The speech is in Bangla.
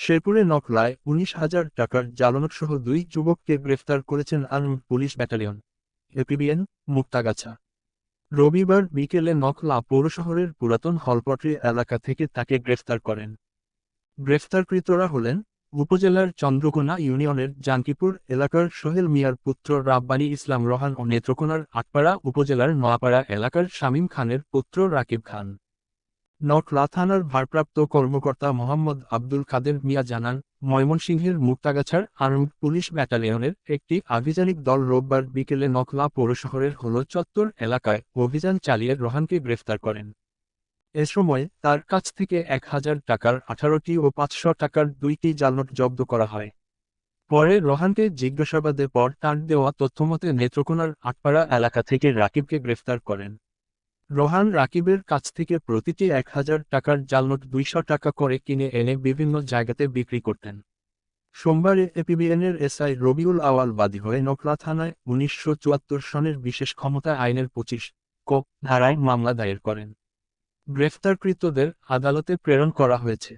শেরপুরে নকলায় উনিশ হাজার টাকার জালনোটসহ দুই যুবককে গ্রেফতার করেছেন arm police battalion, APBN, Muktagacha. রবিবার বিকেলে নকলা পৌরশহরের পুরাতন হলপট্রি এলাকা থেকে তাকে গ্রেফতার করেন। গ্রেফতারকৃতরা হলেন উপজেলার চন্দ্রকোনা ইউনিয়নের জানকিপুর এলাকার সোহেল মিয়ার পুত্র রাব্বানী ইসলাম রহান ও নেত্রকোনার আটপাড়া উপজেলার নোয়াপাড়া এলাকার শামীম খানের পুত্র রাকিব খান। নকলা থানার ভারপ্রাপ্ত কর্মকর্তা মোহাম্মদ আব্দুল কাদের মিয়া জানান, ময়মনসিংহের মুক্তাগাছার আর্মড পুলিশ ব্যাটালিয়নের একটি আভিযানিক দল রোববার বিকেলে নকলা পৌরশহরের হল চত্বর এলাকায় অভিযান চালিয়ে রোহানকে গ্রেফতার করেন। এ সময় তার কাছ থেকে এক হাজার টাকার আঠারোটি ও পাঁচশো টাকার দুইটি জালনোট জব্দ করা হয়। পরে রোহানকে জিজ্ঞাসাবাদে পর তার দেওয়া তথ্যমতে নেত্রকোনার আটপাড়া এলাকা থেকে রাকিবকে গ্রেফতার করেন। রোহান রাকিবের কাছ থেকে প্রতিটি এক হাজার টাকার জালনোট দুইশো টাকা করে কিনে এনে বিভিন্ন জায়গাতে বিক্রি করতেন। সোমবারে এপিবিএনের এসআই রবিউল আওয়াল বাদী হয়ে নকলা থানায় উনিশশো চুয়াত্তর সনের বিশেষ ক্ষমতা আইনের পঁচিশ ক ধারায় মামলা দায়ের করেন। গ্রেফতারকৃতদের আদালতে প্রেরণ করা হয়েছে।